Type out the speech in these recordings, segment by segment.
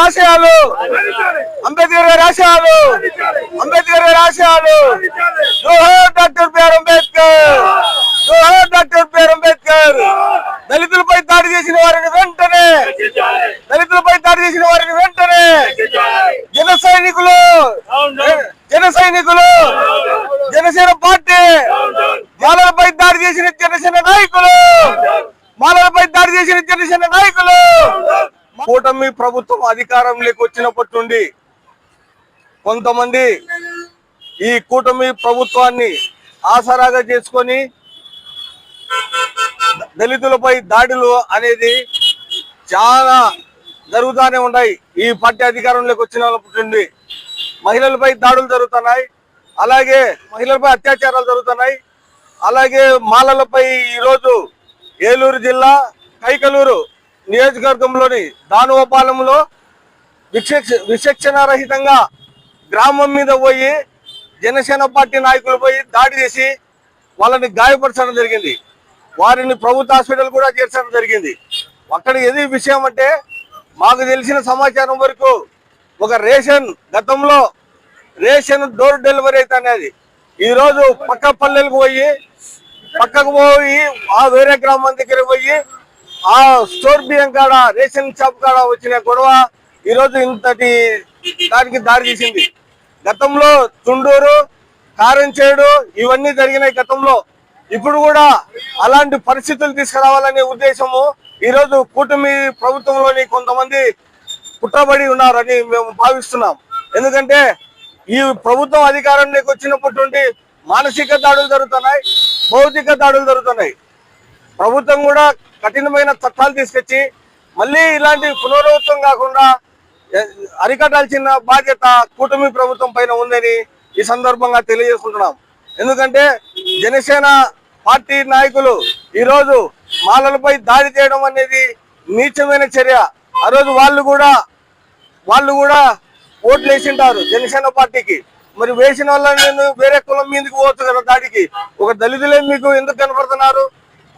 గారి ఆశయాలు అంబేద్కర్ గారి ఆశయాలు అంబేద్కర్ గారి ఆశయాలు జోహర్ డాక్టర్ బిఆర్ అంబేద్కర్. జోహర్ డాక్టర్ బిఆర్ అంబేద్కర్. దళితులపై దాడి చేసిన వారిని వెంటనే. దళితులపై దాడి చేసిన వారిని వెంటనే. జన సైనికులు. జన సైనికులు. జనసేన పార్టీ. మాలలపై దాడి చేసిన జనసేన నాయకులు. మాలలపై దాడి చేసిన జనసేన నాయకులు. కూటమి ప్రభుత్వం అధికారంలోకి వచ్చినప్పటి నుండి కొంతమంది ఈ కూటమి ప్రభుత్వాన్ని ఆసరాగా చేసుకొని దళితులపై దాడులు అనేది చాలా జరుగుతూనే ఉన్నాయి. ఈ పార్టీ అధికారంలోకి వచ్చినప్పటి నుండి మహిళలపై దాడులు జరుగుతున్నాయి. అలాగే మహిళలపై అత్యాచారాలు జరుగుతున్నాయి. అలాగే మాలలపై ఈరోజు ఏలూరు జిల్లా కైకలూరు నియోజకవర్గంలోని దానువపాలెంలో విచక్ష విచక్షణారహితంగా గ్రామం మీద పోయి జనసేన పార్టీ నాయకులు పోయి దాడి చేసి వాళ్ళని గాయపరచడం జరిగింది. వారిని ప్రభుత్వ హాస్పిటల్ కూడా చేర్చడం జరిగింది. అక్కడ ఏది విషయం అంటే మాకు తెలిసిన సమాచారం వరకు ఒక రేషన్ గతంలో రేషన్ డోర్ డెలివరీ అయితే అనేది. ఈరోజు పక్క పల్లెలకు పోయి పక్కకు పోయి ఆ వేరే గ్రామం దగ్గర పోయి ఆ స్టోర్ బియ్యం కాడ రేషన్ షాప్ కాడ వచ్చిన గొడవ ఈరోజు ఇంతటి దానికి దారి తీసింది. గతంలో చుండూరు కారంచేడు ఇవన్నీ జరిగినాయి గతంలో. ఇప్పుడు కూడా అలాంటి పరిస్థితులు తీసుకురావాలనే ఉద్దేశము ఈరోజు కూటమి ప్రభుత్వంలోని కొంతమంది కుట్రబడి ఉన్నారని మేము భావిస్తున్నాం. ఎందుకంటే ఈ ప్రభుత్వం అధికారంలోకి వచ్చినప్పటి నుండి మానసిక దాడులు జరుగుతున్నాయి భౌతిక దాడులు జరుగుతున్నాయి. ప్రభుత్వం కూడా కఠినమైన చట్టాలు తీసుకొచ్చి మళ్ళీ ఇలాంటి పునరావృతం కాకుండా అరికట్టాల్సిన బాధ్యత కూటమి ప్రభుత్వం పైన ఉందని ఈ సందర్భంగా తెలియజేసుకుంటున్నాం. ఎందుకంటే జనసేన పార్టీ నాయకులు ఈరోజు మాలలపై దాడి చేయడం అనేది నీచమైన చర్య. ఆ రోజు వాళ్ళు కూడా వాళ్ళు కూడా ఓట్లు వేసింటారు జనసేన పార్టీకి. మరి వేసిన వాళ్ళని నేను వేరే కులం మీదకి పోవచ్చు కదా దాడికి. ఒక దళితులే మీకు ఎందుకు కనపడుతున్నారు?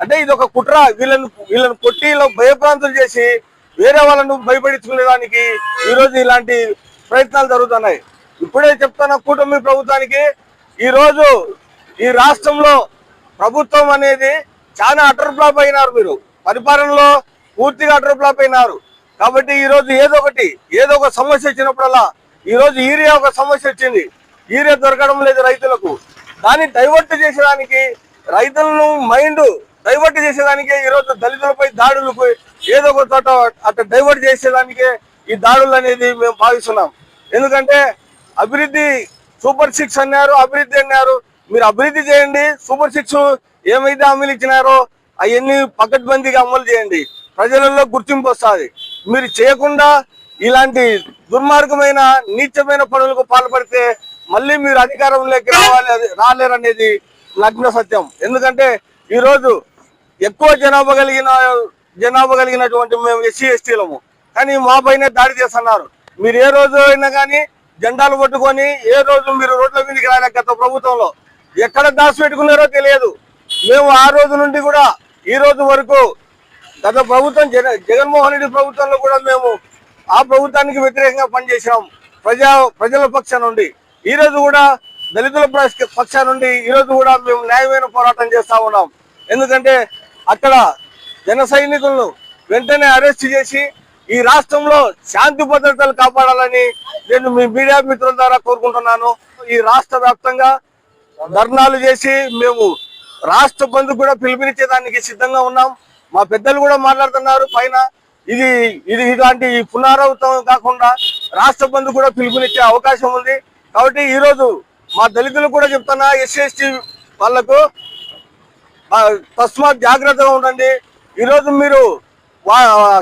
అంటే ఇది ఒక కుట్ర. వీళ్ళని వీళ్ళని కొట్టి భయభ్రాంతులు చేసి వేరే వాళ్ళను భయపడించుకునేదానికి ఈరోజు ఇలాంటి ప్రయత్నాలు జరుగుతున్నాయి. ఇప్పుడే చెప్తున్న కూటమి ప్రభుత్వానికి ఈరోజు ఈ రాష్ట్రంలో ప్రభుత్వం అనేది చాలా అటర్ ఫ్లాప్ అయినారు మీరు. పరిపాలనలో పూర్తిగా అటర్ ఫ్లాప్ అయినారు. కాబట్టి ఈరోజు ఏదో ఒకటి ఏదో ఒక సమస్య వచ్చినప్పుడల్లా ఈరోజు ఈరియా ఒక సమస్య వచ్చింది. ఈరియా దొరకడం లేదు రైతులకు. దాన్ని డైవర్ట్ చేసేదానికి రైతులను మైండ్ డైవర్ట్ చేసేదానికే ఈ రోజు దళితులపై దాడులకు ఏదో ఒక చోట అట్లా డైవర్ట్ చేసేదానికే ఈ దాడులు అనేది మేము భావిస్తున్నాం. ఎందుకంటే అభివృద్ధి సూపర్ సిక్స్ అన్నారు అభివృద్ధి అన్నారు. మీరు అభివృద్ధి చేయండి సూపర్ సిక్స్ ఏమైతే హామీలు ఇచ్చినారో అవన్నీ పకడ్బందీగా అమలు చేయండి. ప్రజలలో గుర్తింపు వస్తుంది. మీరు చేయకుండా ఇలాంటి దుర్మార్గమైన నీచమైన పనులకు పాల్పడితే మళ్ళీ మీరు అధికారంలోకి రావాలి అది రాలేరనేది నగ్న సత్యం. ఎందుకంటే ఈరోజు ఎక్కువ జనాభా కలిగిన జనాభా కలిగినటువంటి మేము ఎస్సీ ఎస్టీలము. కానీ మా పైన దాడి చేస్తున్నారు. మీరు ఏ రోజు అయినా కానీ జెండాలు పట్టుకొని ఏ రోజు మీరు రోడ్ల మీదకి రాలే గత ప్రభుత్వంలో. ఎక్కడ దాచిపెట్టుకున్నారో తెలియదు. మేము ఆ రోజు నుండి కూడా ఈ రోజు వరకు గత ప్రభుత్వం జగ జగన్మోహన్ రెడ్డి ప్రభుత్వంలో కూడా మేము ఆ ప్రభుత్వానికి వ్యతిరేకంగా పనిచేసాం ప్రజా ప్రజల పక్ష నుండి. ఈ రోజు కూడా దళితుల పక్ష- పక్ష నుండి ఈ రోజు కూడా మేము న్యాయమైన పోరాటం చేస్తా ఉన్నాం. ఎందుకంటే అక్కడ జన సైనికులను వెంటనే అరెస్ట్ చేసి ఈ రాష్ట్రంలో శాంతి భద్రతలు కాపాడాలని నేను మీ మీడియా మిత్రుల ద్వారా కోరుకుంటున్నాను. ఈ రాష్ట్ర వ్యాప్తంగా ధర్నాలు చేసి మేము రాష్ట్ర బంధు కూడా పిలుపునిచ్చేదానికి సిద్ధంగా ఉన్నాం. మా పెద్దలు కూడా మాట్లాడుతున్నారు. పైన ఇది ఇది ఇలాంటి పునరావృతం కాకుండా రాష్ట్ర బంధు కూడా పిలుపునిచ్చే అవకాశం ఉంది. కాబట్టి ఈరోజు మా దళితులు కూడా చెప్తున్నా ఎస్సీ ఎస్టీ వాళ్ళకు తస్మాత్ జాగ్రత్తగా ఉండండి. ఈరోజు మీరు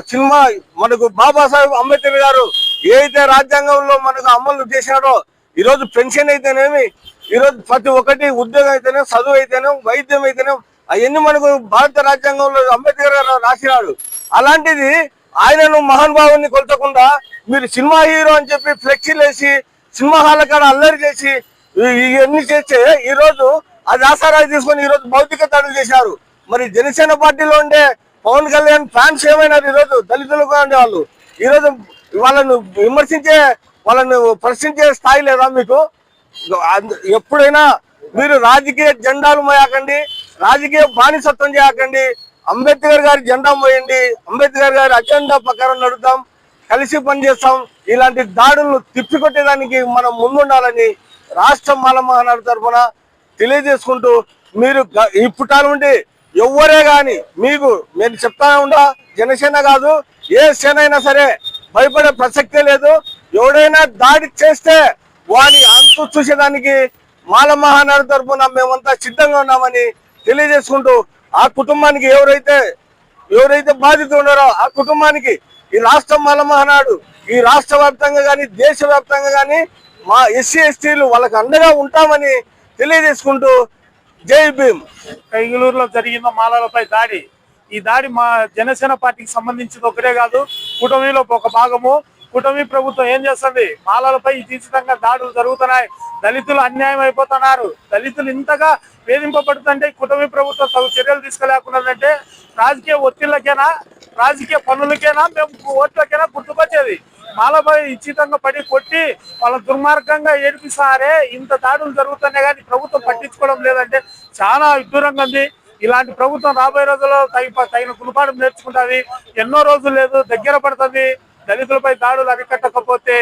సినిమా మనకు బాబాసాహెబ్ అంబేద్కర్ గారు ఏదైతే రాజ్యాంగంలో మనకు అమలు చేసినారో ఈరోజు పెన్షన్ అయితేనేమి ఈ రోజు ప్రతి ఒక్కటి ఉద్యోగం అయితేనే చదువు అయితేనే వైద్యం అయితేనే అవన్నీ మనకు భారత రాజ్యాంగంలో అంబేద్కర్ గారు రాసినాడు. అలాంటిది ఆయనను మహానుభావుని కొలతకుండా మీరు సినిమా హీరో అని చెప్పి ఫ్లెక్సీలు వేసి సినిమా హాల్ కాడ అల్లరి చేసి ఇవన్నీ చేస్తే ఈరోజు ఆ అది ఆసారాలు తీసుకొని ఈ రోజు భౌతిక దాడులు చేశారు. మరి జనసేన పార్టీలో ఉండే పవన్ కళ్యాణ్ ఫ్యాన్స్ ఏమైనారు ఈరోజు? దళితులుగా ఉండేవాళ్ళు. ఈరోజు వాళ్ళను విమర్శించే వాళ్ళను ప్రశ్నించే స్థాయి లేదా మీకు? ఎప్పుడైనా మీరు రాజకీయ జెండాలు మోయాకండి రాజకీయ బానిసత్వం చేయకండి అంబేద్కర్ గారి జెండా మోయండి అంబేద్కర్ గారి అజెండా ప్రకారం నడుద్దాం కలిసి పనిచేస్తాం. ఇలాంటి దాడులను తిప్పికొట్టేదానికి మనం ముందుండాలని రాష్ట్రం మాల మహానాడు తరఫున తెలియజేసుకుంటూ మీరు గ- పుట్టాల నుండి ఎవ్వరే కానీ మీకు నేను చెప్తా ఉండా జనసేన కాదు ఏ సేన అయినా సరే భయపడే ప్రసక్తే లేదు. ఎవడైనా దాడి చేస్తే వాని అంతు చూసేదానికి మాల మహానాడు తరఫున మేమంతా సిద్ధంగా ఉన్నామని తెలియజేసుకుంటూ ఆ కుటుంబానికి ఎవరైతే ఎవరైతే బాధితులు ఉన్నారో ఆ కుటుంబానికి ఈ రాష్ట్రం మాల మహానాడు ఈ రాష్ట్ర వ్యాప్తంగా కానీ దేశ వ్యాప్తంగా కానీ మా ఎస్సీ ఎస్టీలు వాళ్ళకి అండగా ఉంటామని తెలియజేసుకుంటూ జై భీమ్. కైగులూరులో జరిగిన మాలలపై దాడి. ఈ దాడి మా జనసేన పార్టీకి సంబంధించింది ఒకటే కాదు కూటమిలో ఒక భాగము. కూటమి ప్రభుత్వం ఏం చేస్తుంది? మాలలపై తీసితంగా దాడులు జరుగుతున్నాయి. దళితులు అన్యాయం అయిపోతున్నారు. దళితులు ఇంతగా వేధింపబడుతుంటే కూటమి ప్రభుత్వం తగు చర్యలు తీసుకోలేకున్నదంటే రాజకీయ ఒత్తిళ్ళకేనా రాజకీయ పనులకేనా? మేము ఓట్లకైనా గుర్తుకొచ్చేది? మాలపై ఇచ్చితంగా పడి కొట్టి వాళ్ళ దుర్మార్గంగా ఏడిపిస్తారే ఇంత దాడులు జరుగుతున్నాయి కానీ ప్రభుత్వం పట్టించుకోవడం లేదంటే చాలా విదూరంగా ఉంది. ఇలాంటి ప్రభుత్వం రాబోయే రోజుల్లో తగిన తగిన గుణపాఠం నేర్చుకుంటుంది. ఎన్నో రోజులు లేదు దగ్గర పడుతుంది. దళితులపై దాడులు అరికట్టకపోతే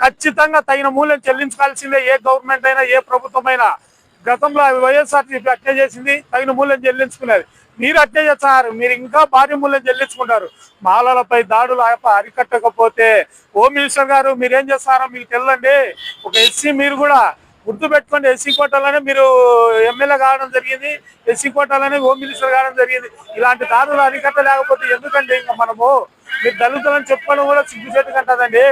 ఖచ్చితంగా తగిన మూల్యం చెల్లించాల్సిందే ఏ గవర్నమెంట్ అయినా ఏ ప్రభుత్వం అయినా గతంలో వైఎస్ఆర్సీపీ అట్టే చేసింది తగిన మూల్యం చెల్లించుకునేది మీరు అట్టే చేస్తున్నారు మీరు ఇంకా భారీ మూల్యం చెల్లించుకుంటారు. మాలలపై దాడులు అరికట్టకపోతే హోమ్ మినిస్టర్ గారు మీరేం చేస్తారో మీకు తెలియండి ఒక ఎస్సీ మీరు కూడా గుర్తు పెట్టుకోండి ఎస్సీ కోటాలోనే మీరు ఎమ్మెల్యే కావడం జరిగింది. ఎస్సీ కోటాలోనే హోమ్ మినిస్టర్ కావడం జరిగింది. ఇలాంటి దాడులు అరికట్టలేకపోతే ఎందుకండి ఇంకా మనము? మీరు దళితులను చెప్పుకోవడం కూడా సిగ్గుచేటు కంటదండి.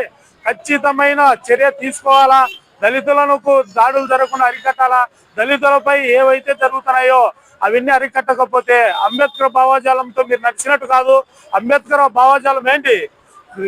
ఖచ్చితమైన చర్య తీసుకోవాలా? దళితులను దాడులు జరగకుండా అరికట్టాలా? దళితులపై ఏవైతే జరుగుతున్నాయో అవన్నీ అరికట్టకపోతే అంబేద్కర్ భావజాలంతో మీరు నడిచినట్టు కాదు. అంబేద్కర్ భావజాలం ఏంటి?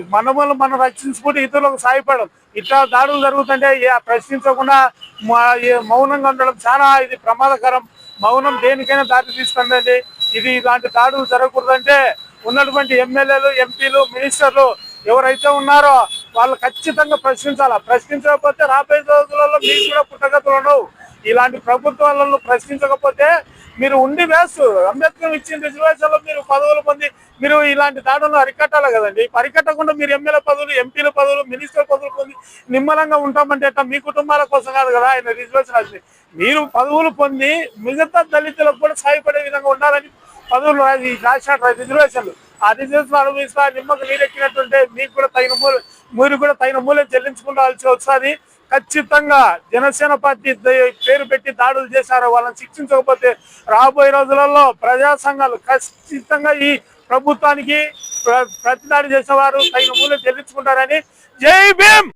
మనములు మనం రక్షించుకుంటే ఇతరులకు సాయపడడం ఇట్లా దాడులు జరుగుతుంటే ఏ- ప్రశ్నించకుండా మా- మౌనంగా ఉండడం చాలా ఇది ప్రమాదకరం. మౌనం దేనికైనా దారి తీస్తుందండి. ఇది ఇలాంటి దాడులు జరగకూడదంటే ఉన్నటువంటి ఎమ్మెల్యేలు ఎంపీలు మినిస్టర్లు ఎవరైతే ఉన్నారో వాళ్ళు ఖచ్చితంగా ప్రశ్నించాలా? ప్రశ్నించకపోతే రాబోయే రోజులలో మీకు కూడా పుట్టగతులు ఉండవు. ఇలాంటి ప్రభుత్వాలను ప్రశ్నించకపోతే మీరు ఉండి వేస్ట్ అంబేద్కర్ ఇచ్చిన రిజర్వేషన్లో మీరు పదవులు పొంది మీరు ఇలాంటి దాడులను అరికట్టాలి కదండి. అరికట్టకుండా మీరు ఎమ్మెల్యే పదవులు ఎంపీల పదవులు మినిస్టర్ పదవులు పొంది నిమ్మలంగా ఉంటామంటే మీ కుటుంబాల కోసం కాదు కదా ఆయన రిజర్వేషన్ అది మీరు పదవులు పొంది మిగతా దళితులకు కూడా సాయపడే విధంగా ఉండాలని పదవులు రాసి రిజర్వేషన్లు. ఆ రిజర్వేషన్ అనుభవిస్తా నిమ్మకు నీరెక్కినట్టుంటే మీకు కూడా తగిన మూల మీరు కూడా తగిన మూల్యం చెల్లించుకోవాల్సి వస్తుంది. ఖచ్చితంగా జనసేన పార్టీ పేరు పెట్టి దాడులు చేశారు వాళ్ళని శిక్షించకపోతే రాబోయే రోజులలో ప్రజా సంఘాలు ఖచ్చితంగా ఈ ప్రభుత్వానికి ప్ర- ప్రతిదాడి చేసేవారు తగిన మూల్యం చెల్లించుకుంటారని జై భీమ్!